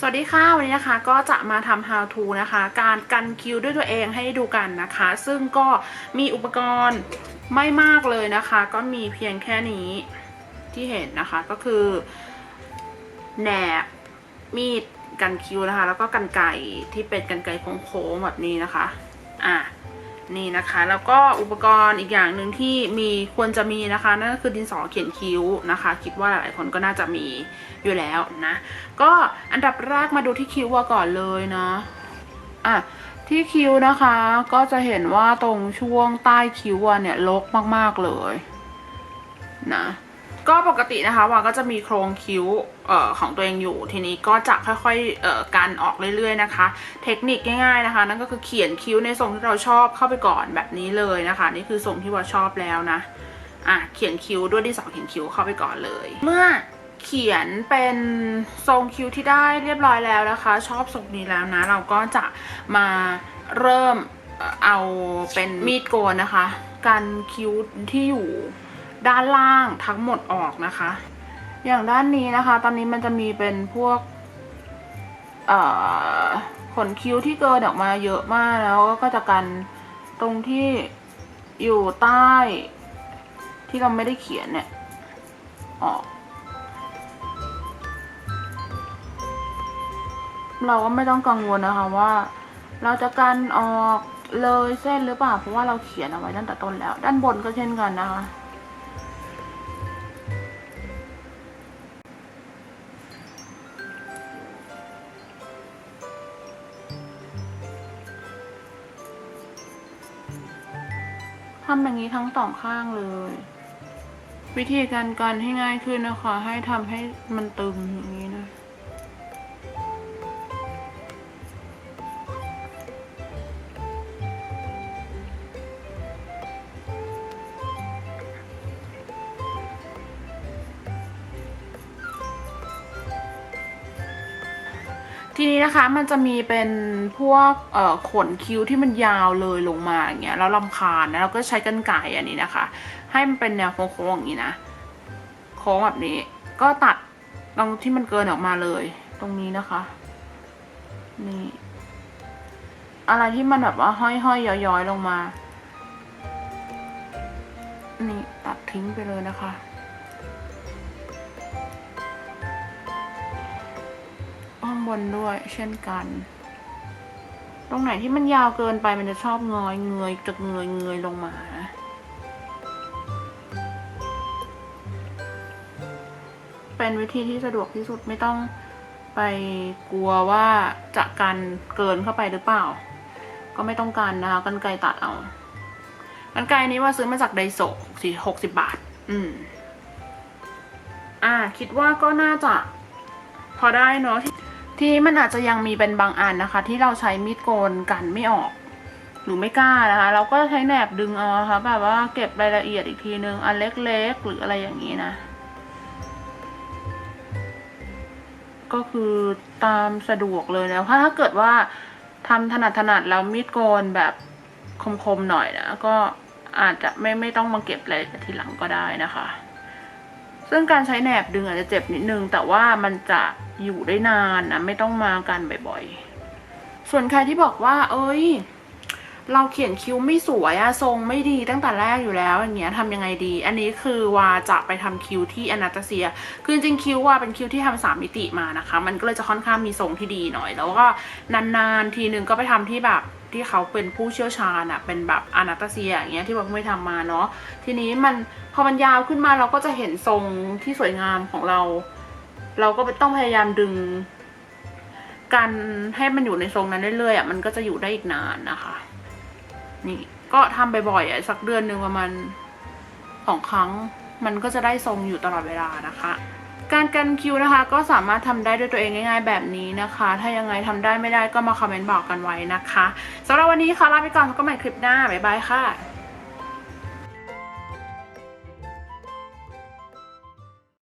สวัสดีค่ะ วันนี้นะคะก็จะมาทำ how to นะคะ การกันคิวด้วยตัวเองให้ดูกันนะคะ ซึ่งก็มีอุปกรณ์ไม่มากเลยนะคะ ก็มีเพียงแค่นี้ที่เห็นนะคะก็คือแหนบมีดกันคิวนะคะ แล้วก็กันไก่ที่เป็นกันไก่โค้งๆแบบนี้นะคะ อะ นี่นะคะ แล้วก็อุปกรณ์อีกอย่างหนึ่งที่มีควรจะมีนะคะ นั่นก็คือดินสอเขียนคิ้วนะคะ คิดว่าหลายคนก็น่าจะมีอยู่แล้วนะ ก็อันดับแรกมาดูที่คิ้วก่อนเลยนะอะที่คิ้วนะคะก็จะเห็นว่าตรงช่วงใต้คิ้วเนี่ยลกมากๆเลยนะ ก็ปกตินะคะวาก็จะมีโครงคิ้วออของตัวเองอยู่ทีนี้ก็จะค่อยๆออกันออกเรื่อยๆนะคะ เทคนิคง่ายๆนะคะ นั่นก็คือเขียนคิ้วในทรงที่เราชอบเข้าไปก่อนแบบนี้เลยนะคะ นี่คือทรงที่วาชอบแล้วนะอะเขียนคิ้วด้วยดินสอเขียนคิ้วเข้าไปก่อนเลย เมื่อเขียนเป็นทรงคิ้วที่ได้เรียบร้อยแล้วนะคะ ชอบทรงนี้แล้วนะ เราก็จะมาเริ่มเอ่อเอาเป็นมีดโกนนะคะกันคิ้วที่อยู่ ด้านล่างทั้งหมดออกนะคะ อย่างด้านนี้นะคะ ตอนนี้มันจะมีเป็นพวกขนคิ้วที่เกินออกมาเยอะมากแล้วก็จะกันตรงที่อยู่ใต้ที่เราไม่ได้เขียนเนี่ยออก เราก็ไม่ต้องกังวลนะคะว่า เราจะกันออกเลยเส้นหรือเปล่าเพราะว่าเราเขียนเอาไว้ตั้งแต่ต้นแล้ว ด้านบนก็เช่นกันนะคะ ทำอย่างนี้ทั้งสองข้างเลย วิธีการกันให้ง่ายขึ้นนะคะ ให้ทำให้มันตึงอย่างนี้นะ ทีนี้นะคะมันจะมีเป็นพวกเอ่อขนคิ้วที่มันยาวเลยลงมาอย่างเงี้ยแล้วลำคาญนะเราก็ใช้กันไก่อันนี้นะคะ ให้มันเป็นแนวโค้งๆอย่างนี้นะโค้งแบบนี้ ก็ตัดตรงที่มันเกินออกมาเลย ตรงนี้นะคะ นี่อะไรที่มันแบบว่าห้อยๆย้อยๆลงมา นี่ตัดทิ้งไปเลยนะคะ บนด้วย เช่นกัน ตรงไหนที่มันยาวเกินไปมันจะชอบงอยเงยจะเงยเงยลงมาเป็นวิธีที่สะดวกที่สุดไม่ต้องไปกลัวว่าจะกันเกินเข้าไปหรือเปล่า ก็ไม่ต้องการนะคะกันไกรตัดเอากันไกรนี้ว่าซื้อมาจากไดโซสี่หกสิบบาท อืม อ่า คิดว่าก็น่าจะ พอได้เนาะ ที่มันอาจจะยังมีเป็นบางอันนะคะ ที่เราใช้มีดโกนกันไม่ออก หรือไม่กล้านะคะ เราก็ใช้แหนบดึงเอาค่ะแบบว่าเก็บรายละเอียดอีกทีนึงอันเล็กๆหรืออะไรอย่างนี้นะ ก็คือตามสะดวกเลยนะเพราะถ้าเกิดว่าทำถนัดถนัดแล้วมีดโกนแบบคมๆหน่อยนะก็อาจจะไม่ไม่ต้องมาเก็บรายละเอียดทีหลังก็ได้นะคะ ซึ่งการใช้แหนบดึงอาจจะเจ็บนิดนึง แต่ว่ามันจะอยู่ได้นานนะไม่ต้องมากันบ่อยๆ ส่วนใครที่บอกว่า เอ้ย เราเขียนคิ้วไม่สวยอะทรงไม่ดีตั้งแต่แรกอยู่แล้วอย่างเงี้ยทำยังไงดี อันนี้คือว่าจะไปทำคิ้วที่อนาตาเซีย คือจริงคิ้วว่าเป็นคิ้วที่ทำสามมิติมานะคะ มันก็เลยจะค่อนข้างมีทรงที่ดีหน่อย แล้วก็นานๆทีนึงก็ไปทำที่แบบ ที่เขาเป็นผู้เชี่ยวชาญอะเป็นแบบอนาตาเซียอย่างเงี้ยที่ว่าไม่ทำมาเนาะทีนี้มันพอมันยาวขึ้นมาเราก็จะเห็นทรงที่สวยงามของเรา เราก็ต้องพยายามดึงกันให้มันอยู่ในทรงนั้นเรื่อยๆอะมันก็จะอยู่ได้อีกนานนะคะ นี่ก็ทำบ่อยๆอะสักเดือนหนึ่งประมาณสองครั้ง มันก็จะได้ทรงอยู่ตลอดเวลานะคะ การกันคิวนะคะก็สามารถทำได้ด้วยตัวเองง่าย ๆ แบบนี้นะคะ ถ้ายังไงทำได้ไม่ได้ก็มาคอมเมนต์บอกกันไว้นะคะสำหรับวันนี้ค่ะลาไปก่อนพบกันใหม่คลิปหน้าบ๊ายบายค่ะ